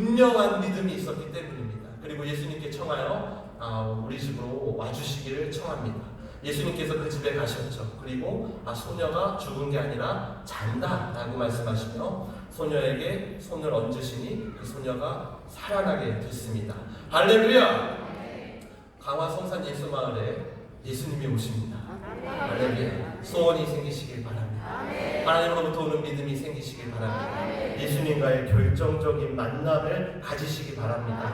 분명한 믿음이 있었기 때문입니다. 그리고 예수님께 청하여 아, 우리 집으로 와주시기를 청합니다. 예수님께서 그 집에 가셨죠. 그리고 아, 소녀가 죽은 게 아니라 잔다 라고 말씀하시며 소녀에게 손을 얹으시니 그 소녀가 살아나게 됐습니다. 할렐루야! 강화 성산 예수마을에 예수님이 오십니다. 할렐루야! 소원이 생기시길 바랍니다. 하나님으로부터 오는 믿음이 생기시길 바랍니다. 예수님과의 결정적인 만남을 가지시기 바랍니다.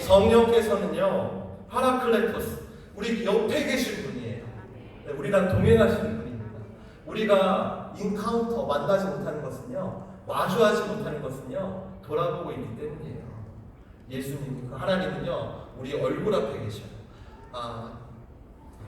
성령께서는요, 파라클레토스, 우리 옆에 계신 분이에요. 네, 우리랑 동행하시는 분입니다. 우리가 인카운터 만나지 못하는 것은요, 마주하지 못하는 것은요, 돌아보고 있기 때문이에요. 예수님, 그 하나님은요, 우리 얼굴 앞에 계셔요. 아,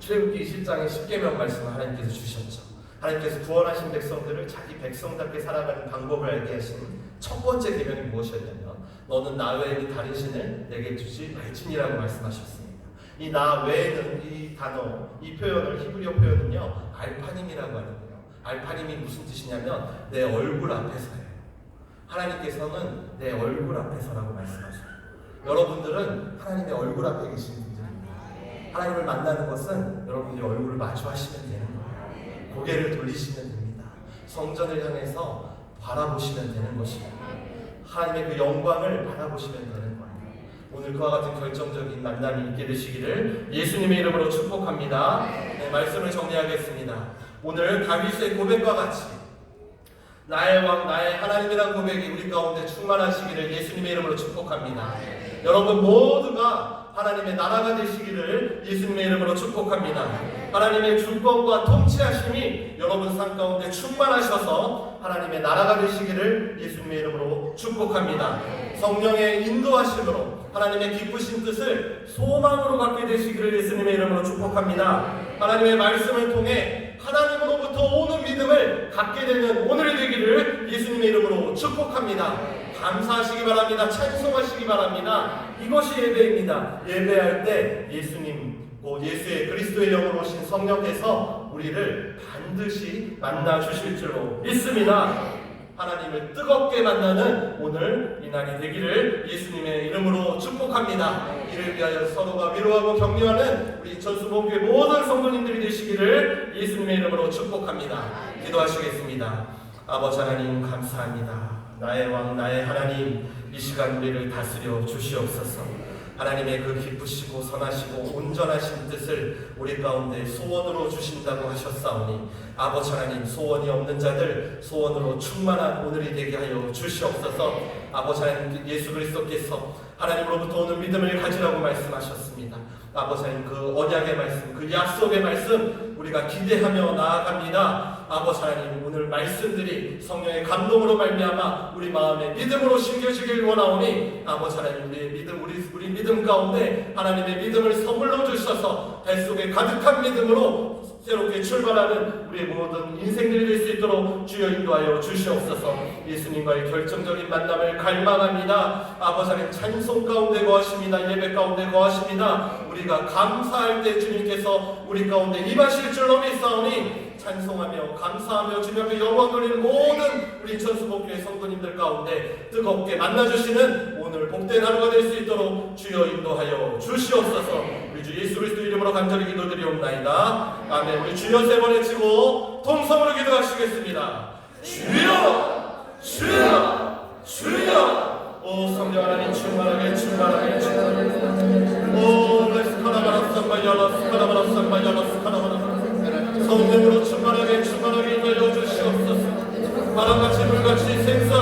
출애굽기 1장의 10계명 말씀을 하나님께서 주셨죠. 하나님께서 구원하신 백성들을 자기 백성답게 살아가는 방법을 알게 하신 첫 번째 계명이 무엇이었냐면 너는 나 외에는 다른 신을 내게 주지 말지니라고 말씀하셨습니다. 이 나 외에는 이 단어, 이 표현을 히브리어 표현은요 알파님이라고 하는데요. 알파님이 무슨 뜻이냐면 내 얼굴 앞에서예요. 하나님께서는 내 얼굴 앞에서라고 말씀하셔요. 여러분들은 하나님의 얼굴 앞에 계신 분들입니다. 하나님을 만나는 것은 여러분들이 얼굴을 마주하시면 되는 거예요. 고개를 돌리시면 됩니다. 성전을 향해서 바라보시면 되는 것입니다. 하나님의 그 영광을 바라보시면 되는 거예요. 오늘 그와 같은 결정적인 만남이 있게 되시기를 예수님의 이름으로 축복합니다. 네, 말씀을 정리하겠습니다. 오늘 다윗의 고백과 같이 나의 왕, 나의 하나님이란 고백이 우리 가운데 충만하시기를 예수님의 이름으로 축복합니다. 여러분 모두가 하나님의 나라가 되시기를 예수님의 이름으로 축복합니다. 하나님의 주권과 통치하심이 여러분 삶 가운데 충만하셔서 하나님의 나라가 되시기를 예수님의 이름으로 축복합니다. 성령의 인도하심으로 하나님의 기쁘신 뜻을 소망으로 갖게 되시기를 예수님의 이름으로 축복합니다. 하나님의 말씀을 통해 하나님으로부터 오는 믿음을 갖게 되는 오늘이 되기를 예수님의 이름으로 축복합니다. 감사하시기 바랍니다. 찬송하시기 바랍니다. 이것이 예배입니다. 예배할 때 예수님, 곧 예수의 그리스도의 영으로 오신 성령께서 우리를 반드시 만나 주실 줄로 믿습니다. 하나님을 뜨겁게 만나는 오늘 이 날이 되기를 예수님의 이름으로 축복합니다. 이를 위하여 서로가 위로하고 격려하는 우리 전수봉교회 모든 성도님들이 되시기를 예수님의 이름으로 축복합니다. 기도하시겠습니다. 아버지 하나님 감사합니다. 나의 왕 나의 하나님 이 시간 우리를 다스려 주시옵소서. 하나님의 그 기쁘시고 선하시고 온전하신 뜻을 우리 가운데 소원으로 주신다고 하셨사오니 아버지 하나님 소원이 없는 자들 소원으로 충만한 오늘이 되게 하여 주시옵소서 아버지 하나님 예수 그리스도께서 하나님으로부터 오는 믿음을 가지라고 말씀하셨습니다. 아버지 하나님 그 언약의 말씀 그 약속의 말씀 우리가 기대하며 나아갑니다. 아버지 하나님 오늘 말씀들이 성령의 감동으로 말미암아 우리 마음에 믿음으로 심겨지길 원하오니 아버지 하나님 우리의 믿음 우리 우리 믿음 가운데 하나님의 믿음을 선물로 주셔서 뱃속에 가득한 믿음으로 새롭게 출발하는 우리의 모든 인생들이 될 수 있도록 주여 인도하여 주시옵소서. 예수님과의 결정적인 만남을 갈망합니다. 아버지 하나님 찬송 가운데 거하십니다. 예배 가운데 거하십니다. 우리가 감사할 때 주님께서 우리 가운데 임하실 줄로 믿사오니 찬송하며 감사하며 주님 앞에 영광 돌리는 모든 우리 천수복교의 성도님들 가운데 뜨겁게 만나주시는 오늘 복된 하루가 될 수 있도록 주여 인도하여 주시옵소서 우리 주 예수 그리스도 이름으로 간절히 기도드리옵나이다. 아멘. 우리 주여 세번 외치고 통성으로 기도하시겠습니다. 주여 주여 주여. 오 성령 하나님 충만하게 충만하게 충만하게. 오 레스카라바라스카바 열라스카라바라스카바 열라스카라바라 성령으로 충만하게 충만하게 인도해 주시옵소서. 바람같이 물같이 생수